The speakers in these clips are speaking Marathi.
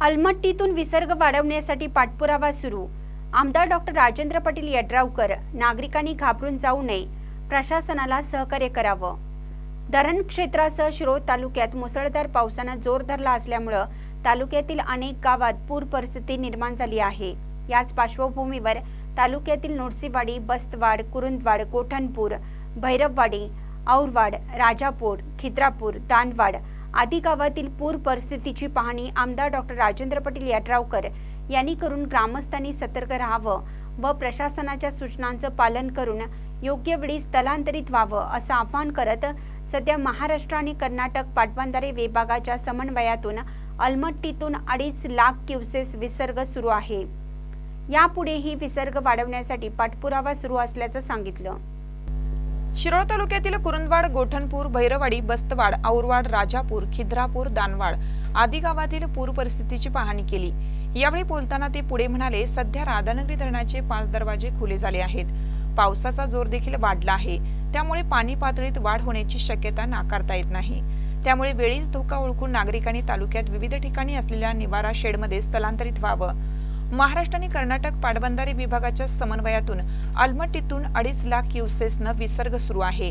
अलमट्टीतून विसर्ग वाढवण्यासाठी पाठपुरावा सुरू. आमदार डॉक्टर राजेंद्र पाटील यड्रावकर नागरिकांनी घाबरून जाऊ नये प्रशासनाला सहकार्य करावं. धरण क्षेत्रासह शिरोळ तालुक्यात मुसळधार पावसानं जोर धरला असल्यामुळं तालुक्यातील अनेक गावात पूर परिस्थिती निर्माण झाली आहे. याच पार्श्वभूमीवर तालुक्यातील नोडसीवाडी बस्तवाड कुरुंदवाड कोठणपूर भैरववाडी औरवाड राजापूर खिद्रापूर दानवाड आदी गावातील पूर परिस्थितीची पाहणी आमदार डॉक्टर राजेंद्र पाटील यड्रावकर यांनी करून ग्रामस्थांनी सतर्क राहावं व प्रशासनाच्या सूचनांचं पालन करून योग्य वेळी स्थलांतरित व्हावं असं आवाहन करत सध्या महाराष्ट्र आणि कर्नाटक पाटबंधारे विभागाच्या समन्वयातून अलमट्टीतून अडीच लाख क्युसेस विसर्ग सुरू आहे. यापुढेही विसर्ग वाढवण्यासाठी पाठपुरावा सुरू असल्याचं सांगितलं. शिरोळ तालुक्यातील कुरुंदवाड गोठणपूर भैरवाडी बस्तवाड औरवाड राजापूर खिद्रापूर दानवाड आदी गावातील पूर परिस्थितीची पाहणी केली. यावेळी बोलताना ते पुढे म्हणाले सध्या राधानगरी धरणाचे पाच दरवाजे खुले झाले आहेत. पावसाचा जोर देखील वाढला आहे. त्यामुळे पाणी पातळीत वाढ होण्याची शक्यता नाकारता येत नाही. त्यामुळे वेळीच धोका ओळखून नागरिकांनी तालुक्यात विविध ठिकाणी असलेल्या निवारा शेडमध्ये स्थलांतरित व्हावं. महाराष्ट्र आणि कर्नाटक पाटबंधारे विभागाच्या समन्वयातून अलमट्टीतून अडीच लाख क्युसेसनं विसर्ग सुरू आहे.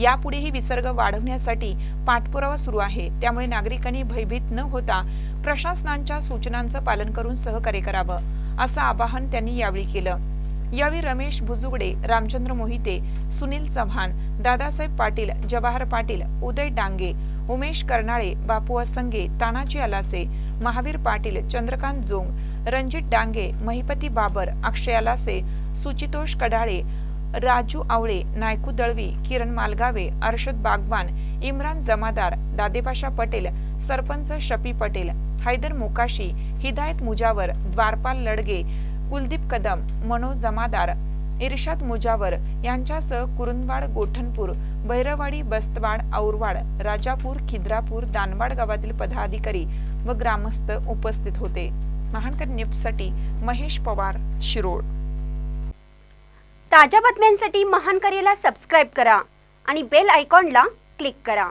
यापुढेही विसर्ग वाढवण्यासाठी पाठपुरावा सुरू आहे. त्यामुळे नागरिकांनी भयभीत न होता प्रशासनांच्या सूचनांचं पालन करून सहकार्य करावं असं आवाहन त्यांनी यावेळी केलं. यावेळी रमेश भुजुगडे रामचंद्र मोहिते सुनील चव्हाण दादासाहेब पाटील जवाहर पाटील उदय डांगे उमेश कर्नाळे बापू असंगे तानाजी अलासे महावीर पाटील चंद्रकांत जोंग रणजित डांगे महिपती बाबर अक्षय अलासे सुचितोष कडाळे राजू आवळे नायकू दळवी किरण मालगावे अर्षद बागवान इम्रान जमादार दादेपाशा पटेल सरपंच शपी पटेल हैदर मोकाशी हिदायत मुजावर द्वारपाल लडगे कुलदीप कदम मनोज जमादार इर्शाद मुजावर यांच्यासह कुरुंदवाड गोठणपूर बैरवाडी बस्तवाड औरवाड राजापूर खिद्रापूर दानवाड गावातील पदाधिकारी व ग्रामस्थ उपस्थित होते. महानकर न्यूजसाठी महेश पवार शिरोळ. ताज्या बातम्यांसाठी महानकरीला सबस्क्राईब करा आणि बेल आयकॉनला क्लिक करा.